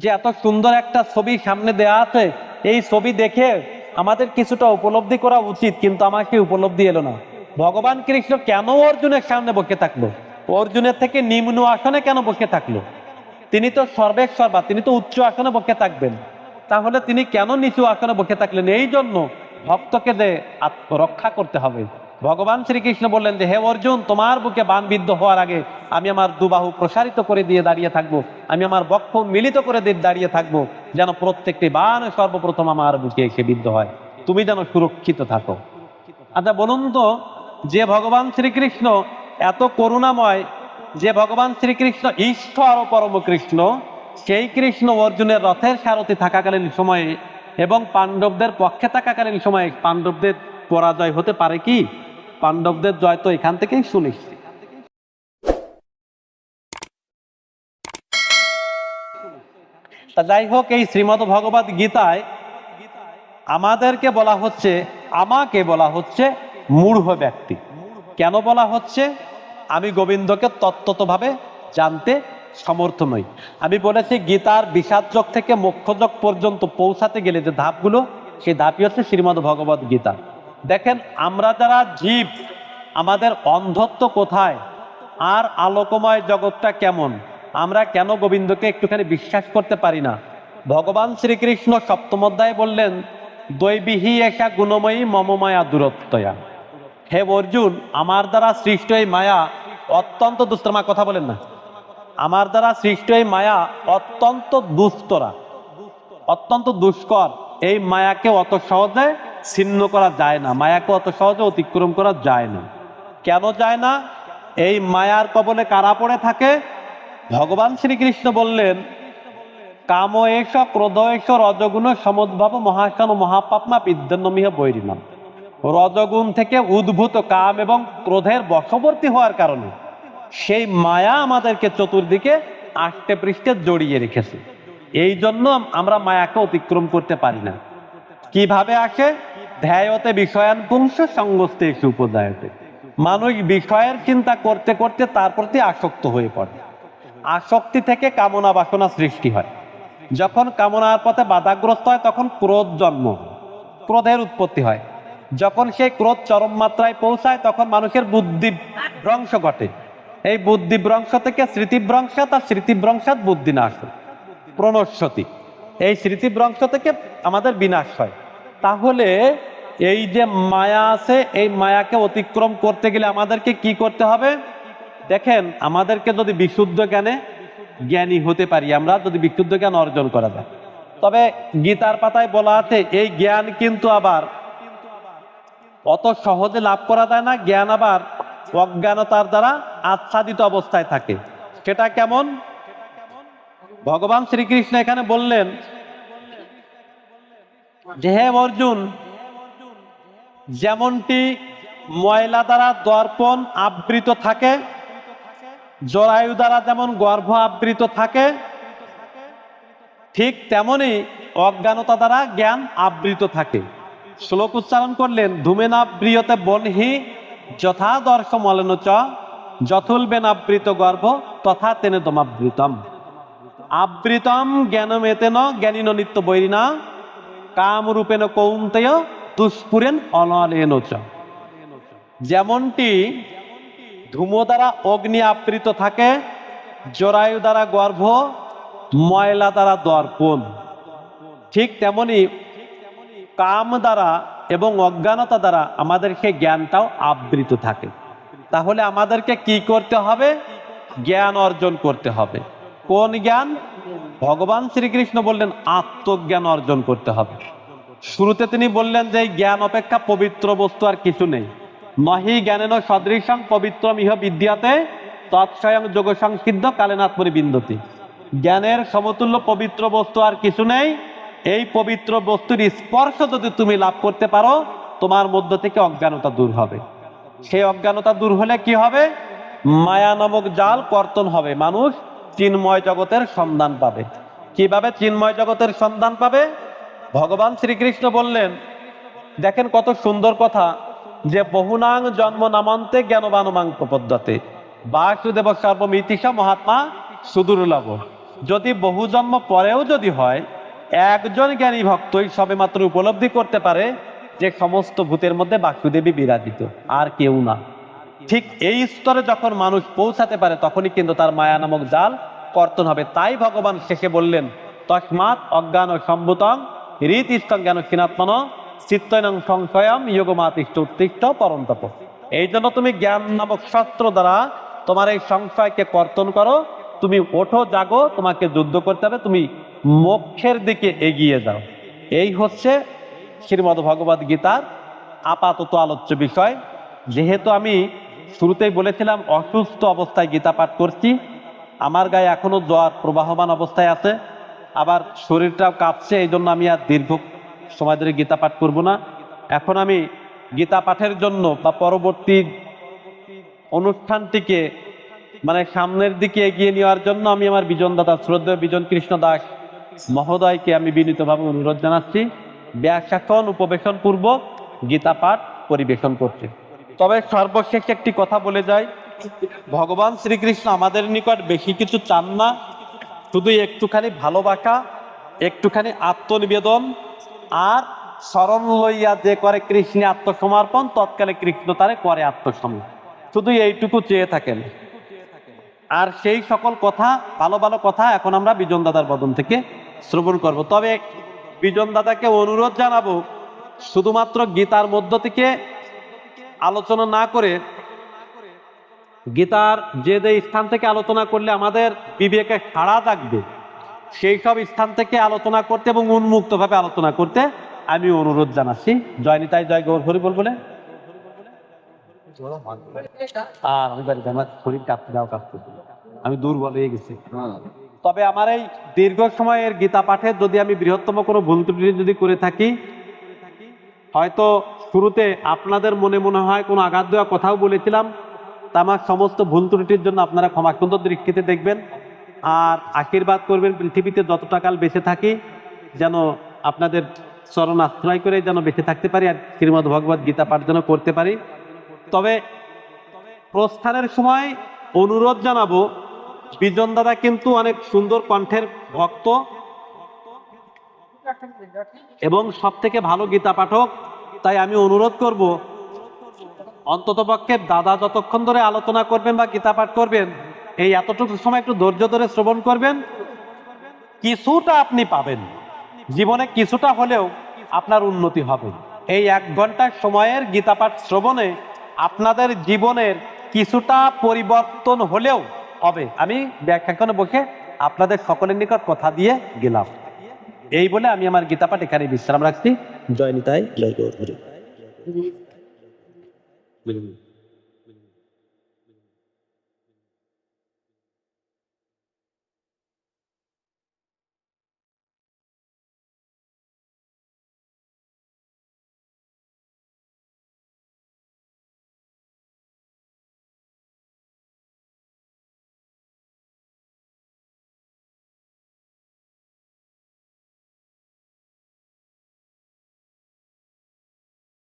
যে এত সুন্দর একটা ছবি সামনে দেয়া আছে, এই ছবি দেখে আমাদের কিছুটা উপলব্ধি করা উচিত, কিন্তু আমাকে উপলব্ধি এলো না। ভগবান কৃষ্ণ কেন অর্জুনের সামনে বসে থাকল? অর্জুনের থেকে নিম্ন আসনে কেন বসে থাকল? তিনি তো সর্বেশ্বরবা তিনি তো উচ্চ আসনে বসে থাকবেন। তাহলে তিনি কেন নিচু আসনে বসে থাকলেন? এই জন্য ভক্তকে যে রক্ষা করতে হবে। ভগবান শ্রীকৃষ্ণ বললেন যে, হে অর্জুন, তোমার বুকে বান বিদ্ধ হওয়ার আগে আমি আমার দুবাহু প্রসারিত করে দিয়ে দাঁড়িয়ে থাকব। আমি আমার বক্ষ মিলিত করে দিয়ে দাঁড়িয়ে থাকব, যেন প্রত্যেকটি বান সর্বপ্রথম আমার বুকে এসে বিদ্ধ হয়। তুমি যেন সুরক্ষিত থাকো। আচ্ছা বলুন তো, যে ভগবান শ্রীকৃষ্ণ এত করুণাময়, যে ভগবান শ্রীকৃষ্ণ ঈশ্বর পরম কৃষ্ণ, সেই কৃষ্ণ অর্জুনের রথের সারথি থাকাকালীন সময়ে এবং পাণ্ডবদের পক্ষে থাকাকালীন সময়ে পাণ্ডবদের পরাজয় হতে পারে কি? পাণ্ডবদের জয় তো এখান থেকেই শুনিস। তা যাই হোক, এই শ্রীমদ ভগবত গীতায় আমাদেরকে বলা হচ্ছে, আমাকে বলা হচ্ছে মূঢ় ব্যক্তি। কেন বলা হচ্ছে? আমি গোবিন্দকে তত্ত্বতভাবে জানতে সমর্থ নই। আমি বলেছি, গীতার বিষাদযোগ থেকে মোক্ষযোগ পর্যন্ত পৌঁছাতে গেলে যে ধাপগুলো, সেই ধাপই হচ্ছে শ্রীমদ ভগবত গীতা। দেখেন, আমরা যারা জীব, আমাদের অন্ধত্ব কোথায়? আর আলোকময় জগৎটা কেমন? আমরা কেন গোবিন্দকে একটুখানি বিশ্বাস করতে পারি না? ভগবান শ্রীকৃষ্ণ সপ্তম অধ্যায়ে বললেন, দৈবিহী একা গুণময়ী মমমায়া দূরত্বয়া। হে অর্জুন, আমার দ্বারা সৃষ্ট এই মায়া অত্যন্ত দুস্তমা কথা বলেন না। আমার দ্বারা সৃষ্ট এই মায়া অত্যন্ত দুস্তরা অত্যন্ত দুষ্কর। এই মায়াকে অত সহজে ছিন্ন করা যায় না মায়াকে অত সহজে অতিক্রম করা যায় না। কেন যায় না? এই মায়ার কবলে কারা পড়ে থাকে? ভগবান শ্রীকৃষ্ণ বললেন, কাম এস ক্রোধ এস রজগুণ, সমদ্ভাব মহাসান মহাপাপমা, বিদ্যান্নমিহ বৈরিনাম রজগুণ থেকে উদ্ভূত কাম এবং ক্রোধের বশবর্তী হওয়ার কারণে সেই মায়া আমাদেরকে চতুর্দিকে আষ্টে পৃষ্ঠে জড়িয়ে রেখেছে। এই জন্য আমরা মায়াকে অতিক্রম করতে পারি না। কীভাবে আসে? ধ্যায়তে বিষয়ান পুংস সঙ্গস্তে এসে উপদায়তে। মানুষ বিষয়ের চিন্তা করতে করতে তার প্রতি আসক্ত হয়ে পড়ে। আসক্তি থেকে কামনা বাসনা সৃষ্টি হয়। যখন কামনার পথে বাধাগ্রস্ত হয়, তখন ক্রোধ জন্ম। ক্রোধের উৎপত্তি হয়। যখন সেই ক্রোধ চরম মাত্রায় পৌঁছায়, তখন মানুষের বুদ্ধি ভ্রংশ ঘটে। এই বুদ্ধি ভ্রংশ থেকে স্মৃতিভ্রংশ তার স্মৃতিভ্রংশাত বুদ্ধি নাশ হয়। এই স্মৃতিভ্রংশ থেকে আমাদের বিনাশ হয়। তাহলে এই যে মায়া আছে, এই মায়াকে অতিক্রম করতে গেলে আমাদেরকে কি করতে হবে? দেখেন, আমাদেরকে যদি বিশুদ্ধ জ্ঞানে জ্ঞানী হতে পারি, আমরা যদি বিশুদ্ধ জ্ঞান অর্জন করা যায়। তবে গীতার পাতায় বলা আছে, এই জ্ঞান কিন্তু আবার অত সহজে লাভ করা যায় না। জ্ঞান আবার অজ্ঞানতার দ্বারা আচ্ছাদিত অবস্থায় থাকে। সেটা কেমন? ভগবান শ্রীকৃষ্ণ এখানে বললেন যে হে অর্জুন, যেমনটি ময়লা দ্বারা দর্পণ আবৃত থাকে, জরায়ু দ্বারা যেমন গর্ভ আবৃত থাকে, ঠিক তেমনি অজ্ঞানতা দ্বারা জ্ঞান আবৃত থাকে। শ্লোক উচ্চারণ করলেন ধূমেনা প্রিয়তে বনহি যথা দর্শ মলেন চ যথুলবেনাবৃত গর্ভ তথা তেনে দমাবৃতম। আবৃতম জ্ঞানমেতেন জ্ঞানীন নিত্য বৈরিনা কামরূপেন কৌন্তেয় দুষ্পুরেন অনলেন যেমনটি ধূম দ্বারা অগ্নি আবৃত থাকে, জরায়ু দ্বারা গর্ভ, ময়লা দ্বারা দর্পণ। ঠিক তেমনি কাম দ্বারা এবং অজ্ঞানতা দ্বারা আমাদের সেই জ্ঞানটাও আবৃত থাকে। তাহলে আমাদেরকে কি করতে হবে? জ্ঞান অর্জন করতে হবে। কোন জ্ঞান? ভগবান শ্রীকৃষ্ণ বললেন, আত্মজ্ঞান অর্জন করতে হবে। শুরুতে তিনি বললেন যে জ্ঞান অপেক্ষা পবিত্র বস্তু আর কিছু নেই। মহি জ্ঞানেন সদৃশং পবিত্র ইহ বিদ্যাতে তৎস্বয়ং যোগ সংসিদ্ধ কালেনাথ বিন্দতি। জ্ঞানের সমতুল্য পবিত্র বস্তু আর কিছু নেই। এই পবিত্র বস্তুর স্পর্শ যদি তুমি লাভ করতে পারো, তোমার মধ্য থেকে অজ্ঞানতা দূর হবে। সেই অজ্ঞানতা দূর হলে কি হবে? মায়া নামক জাল কর্তন হবে। মানুষ চিন্ময় জগতের সন্ধান পাবে। কীভাবে চিন্ময় জগতের সন্ধান পাবে? ভগবান শ্রীকৃষ্ণ বললেন, দেখেন কত সুন্দর কথা, যে বহুনাং জন্ম নামান্তে জ্ঞানবানুমাং প্রপদ্যতে। বাসুদেব সর্বমিতিসা মহাত্মা সুদুর্লভ। যদি বহু জন্ম পরেও যদি হয়, একজন জ্ঞানী ভক্তই সবে মাত্র উপলব্ধি করতে পারে যে সমস্ত ভূতের মধ্যে বাসুদেবী বিরাজিত, আর কেউ না। ঠিক এই স্তরে যখন মানুষ পৌঁছাতে পারে, তখনই কিন্তু তার মায়া নামক জাল কর্তন হবে। তাই ভগবান শেষে বললেন, তস্মাৎ অজ্ঞান ও সম্ভূতং রীতিস্তং জ্ঞান ক্ষীণাত্মন চিত্তনং সংশয়ম যোগমাতিষ্ঠ উত্তিষ্ঠ পরন্তপ এই জন্য তুমি জ্ঞান নামক শাস্ত্র দ্বারা তোমার এই সংশয়কে কর্তন করো, তুমি ওঠো, জাগো, তোমাকে যুদ্ধ করতে হবে, তুমি মোক্ষের দিকে এগিয়ে যাও। এই হচ্ছে শ্রীমদ ভগবদ গীতার আপাতত আলোচ্য বিষয়। যেহেতু আমি শুরুতেই বলেছিলাম, অসুস্থ অবস্থায় গীতা পাঠ করছি আমার গায়ে এখনও জ্বর প্রবাহমান অবস্থায় আছে, আবার শরীরটাও কাঁপছে, এই জন্য আমি আর দীর্ঘ সময় ধরে গীতা পাঠ করব না। এখন আমি গীতা পাঠের জন্য বা পরবর্তী অনুষ্ঠানটিকে মানে সামনের দিকে এগিয়ে নেওয়ার জন্য আমি আমার বিজন দাদা শ্রদ্ধেয় বিজন কৃষ্ণ দাস মহোদয়কে আমি বিনীতভাবে অনুরোধ জানাচ্ছি ব্যাখ্যাখন উপবেশন পূর্বক গীতা পাঠ পরিবেশন করছে তবে সর্বশেষ একটি কথা বলে যাই। ভগবান শ্রীকৃষ্ণ আমাদের নিকট বেশি কিছু চান না, শুধু একটুখানি ভালোবাসা, একটুখানি আত্মনিবেদন, আর স্মরণ লইয়া যে করে কৃষ্ণে আত্মসমর্পণ, তৎকালে কৃষ্ণ তারে করে আত্মসমর্পণ। শুধু এইটুকু চেয়ে থাকেন। আর সেই সকল কথা, ভালো ভালো কথা এখন আমরা বিজন দাদার বদন থেকে শ্রবণ করব। তবে বিজন দাদাকে অনুরোধ জানাব, শুধুমাত্র গীতার মধ্য থেকে আলোচনা না করে গীতার যে যে স্থান থেকে আলোচনা করলে আমাদের বিবেকে সাড়া থাকবে, সেই সব স্থান থেকে আলোচনা করতে এবং উন্মুক্তভাবে আলোচনা করতে আমি অনুরোধ জানাচ্ছি। জয় নিতাই, জয় গৌর, হরি বল বলে। আর আমি বাড়িতে আমার শরীর কাঁপতে দাও, কাঁপতে আমি দুর্বল হয়ে গেছি। তবে আমার এই দীর্ঘ সময়ের গীতা পাঠে যদি আমি বৃহত্তম কোনো ভুল ত্রুটি যদি করে থাকি, হয়তো শুরুতে আপনাদের মনে মনে হয় কোনো আঘাত দেওয়া কথাও বলেছিলাম তা আমার সমস্ত ভুল ত্রুটির জন্য আপনারা ক্ষমা সুন্দর দৃষ্টিতে দেখবেন। আর আশীর্বাদ করবেন পৃথিবীতে যতটা কাল বেঁচে থাকি, যেন আপনাদের চরণ আশ্রয় করে যেন বেঁচে থাকতে পারি আর শ্রীমদ ভগবত গীতা পাঠ যেন করতে পারি। তবে প্রস্থানের সময় অনুরোধ জানাব, বিজন দাদা কিন্তু অনেক সুন্দর কণ্ঠের ভক্ত এবং সব থেকে ভালো গীতা পাঠক, তাই আমি অনুরোধ করব অন্তত পক্ষে দাদা যতক্ষণ ধরে আলোচনা করবেন বা গীতা পাঠ করবেন, এই এতটুকু সময় একটু ধৈর্য ধরে শ্রবণ করবেন। কিছুটা আপনি পাবেন। জীবনে কিছুটা হলেও আপনার উন্নতি হবে। এই এক ঘণ্টার সময়ের গীতা পাঠ শ্রবণে আপনাদের জীবনের কিছুটা পরিবর্তন হলেও হবে। আমি ব্যাখ্যাখানে বসে আপনাদের সকলের নিকট কথা দিয়ে গেলাম। এই বলে আমি আমার গীতা পাঠ এখানে বিশ্রাম রাখছি। জয় নিতাই হরি